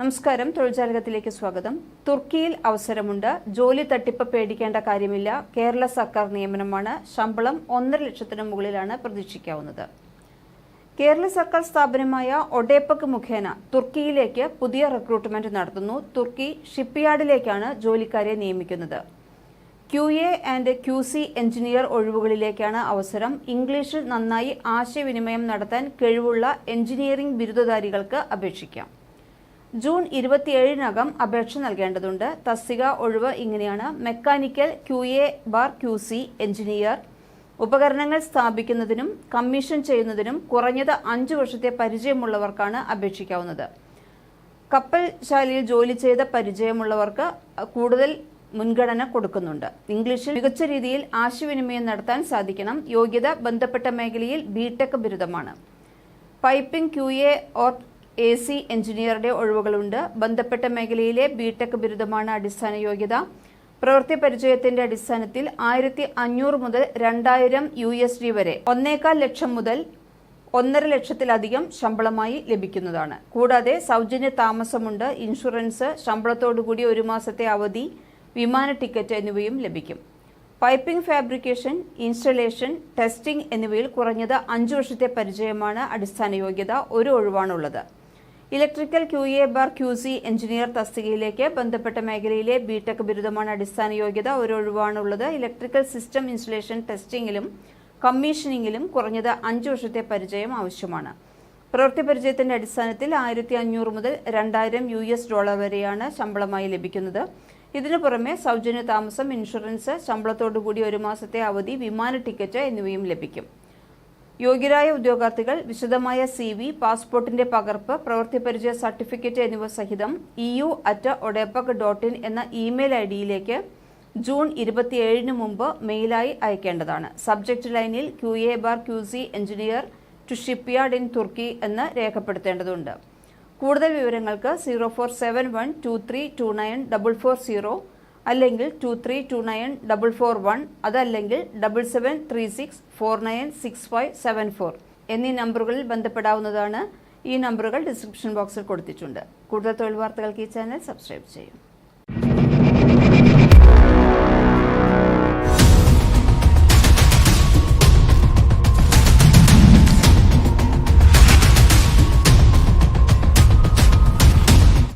നമസ്കാരം. തൊഴിൽജാലകത്തിലേക്ക് സ്വാഗതം. തുർക്കിയിൽ അവസരമുണ്ട്. ജോലി തട്ടിപ്പ് പേടിക്കേണ്ട കാര്യമില്ല. കേരള സർക്കാർ നിയമനമാണ്. ശമ്പളം ഒന്നര ലക്ഷത്തിന് മുകളിലാണ് പ്രതീക്ഷിക്കാവുന്നത്. കേരള സർക്കാർ സ്ഥാപനമായ ഒഡേപ്പക് മുഖേന തുർക്കിയിലേക്ക് പുതിയ റിക്രൂട്ട്മെന്റ് നടത്തുന്നു. തുർക്കി ഷിപ്പ്യാർഡിലേക്കാണ് ജോലിക്കാരെ നിയമിക്കുന്നത്. Q A and Q C engineer ഒഴിവുകളിലേക്കാണ് അവസരം. ഇംഗ്ലീഷിൽ നന്നായി ആശയവിനിമയം നടത്താൻ കഴിവുള്ള എഞ്ചിനീയറിംഗ് ബിരുദധാരികൾക്ക് അപേക്ഷിക്കാം. ജൂൺ ഇരുപത്തിയേഴിനകം അപേക്ഷ നൽകേണ്ടതുണ്ട്. തസ്തിക ഒഴിവ് ഇങ്ങനെയാണ്. Mechanical Q A bar Q C engineer. ഉപകരണങ്ങൾ സ്ഥാപിക്കുന്നതിനും കമ്മീഷൻ ചെയ്യുന്നതിനും കുറഞ്ഞത് അഞ്ചു വർഷത്തെ പരിചയമുള്ളവർക്കാണ് അപേക്ഷിക്കാവുന്നത്. കപ്പൽ ശാലയിൽ ജോലി ചെയ്ത പരിചയമുള്ളവർക്ക് കൂടുതൽ മുൻഗണന കൊടുക്കുന്നുണ്ട്. ഇംഗ്ലീഷിൽ മികച്ച രീതിയിൽ ആശയവിനിമയം നടത്താൻ സാധിക്കണം. യോഗ്യത ബന്ധപ്പെട്ട മേഖലയിൽ BTech ബിരുദമാണ്. Piping Q A or A C എഞ്ചിനീയറുടെ ഒഴിവുകളുണ്ട്. ബന്ധപ്പെട്ട മേഖലയിലെ ബിടെക് ബിരുദമാണ് അടിസ്ഥാന യോഗ്യത. പ്രവൃത്തി പരിചയത്തിന്റെ അടിസ്ഥാനത്തിൽ ആയിരത്തി അഞ്ഞൂറ് മുതൽ രണ്ടായിരം യു എസ് ഡി വരെ ഒന്നേകാൽ ലക്ഷം മുതൽ ഒന്നര ലക്ഷത്തിലധികം ശമ്പളമായി ലഭിക്കുന്നതാണ്. കൂടാതെ സൗജന്യ താമസമുണ്ട്. ഇൻഷുറൻസ് ശമ്പളത്തോടുകൂടി ഒരു മാസത്തെ അവധി വിമാന ടിക്കറ്റ് എന്നിവയും ലഭിക്കും. പൈപ്പിംഗ് ഫാബ്രിക്കേഷൻ ഇൻസ്റ്റലേഷൻ ടെസ്റ്റിംഗ് എന്നിവയിൽ കുറഞ്ഞത് അഞ്ചു വർഷത്തെ പരിചയമാണ് അടിസ്ഥാന യോഗ്യത. ഒരു ഒഴിവാണുള്ളത്. Electrical Q A bar Q C engineer തസ്തികയിലേക്ക് ബന്ധപ്പെട്ട മേഖലയിലെ ബി ടെക് ബിരുദമാണ് അടിസ്ഥാന യോഗ്യത. ഒരു ഒഴിവാണുള്ളത്. ഇലക്ട്രിക്കൽ സിസ്റ്റം ഇൻസ്റ്റലേഷൻ ടെസ്റ്റിംഗിലും കമ്മീഷനിങ്ങിലും കുറഞ്ഞത് അഞ്ചു വർഷത്തെ പരിചയം ആവശ്യമാണ്. പ്രവൃത്തി പരിചയത്തിന്റെ അടിസ്ഥാനത്തിൽ ആയിരത്തി അഞ്ഞൂറ് മുതൽ രണ്ടായിരം യു എസ് ഡോളർ വരെയാണ് ശമ്പളമായി ലഭിക്കുന്നത്. ഇതിനു പുറമെ സൗജന്യ താമസം ഇൻഷുറൻസ് ശമ്പളത്തോടുകൂടി ഒരു മാസത്തെ അവധി വിമാന ടിക്കറ്റ് എന്നിവയും ലഭിക്കും. യോഗ്യരായ ഉദ്യോഗാർത്ഥികൾ വിശദമായ സി വി പാസ്പോർട്ടിന്റെ പകർപ്പ് പ്രവൃത്തി പരിചയ സർട്ടിഫിക്കറ്റ് എന്നിവ സഹിതം E U at ODEPC dot in എന്ന ഇമെയിൽ ഐ ഡിയിലേക്ക് ജൂൺ ഇരുപത്തിയേഴിന് മുമ്പ് മെയിലായി അയക്കേണ്ടതാണ്. സബ്ജക്ട് ലൈനിൽ Q A bar Q C engineer to shipyard in Turkey എന്ന് രേഖപ്പെടുത്തേണ്ടതുണ്ട്. കൂടുതൽ വിവരങ്ങൾക്ക് zero four seven one two three two nine double four zero അല്ലെങ്കിൽ two three two nine double four one അതല്ലെങ്കിൽ double seven three six four nine six five seven four എന്നീ നമ്പറുകളിൽ ബന്ധപ്പെടാവുന്നതാണ് ഈ നമ്പറുകൾ ഡിസ്ക്രിപ്ഷൻ ബോക്സിൽ കൊടുത്തിട്ടുണ്ട്. കൂടുതൽ തൊഴിൽ വാർത്തകൾക്ക് ഈ ചാനൽ സബ്സ്ക്രൈബ് ചെയ്യും.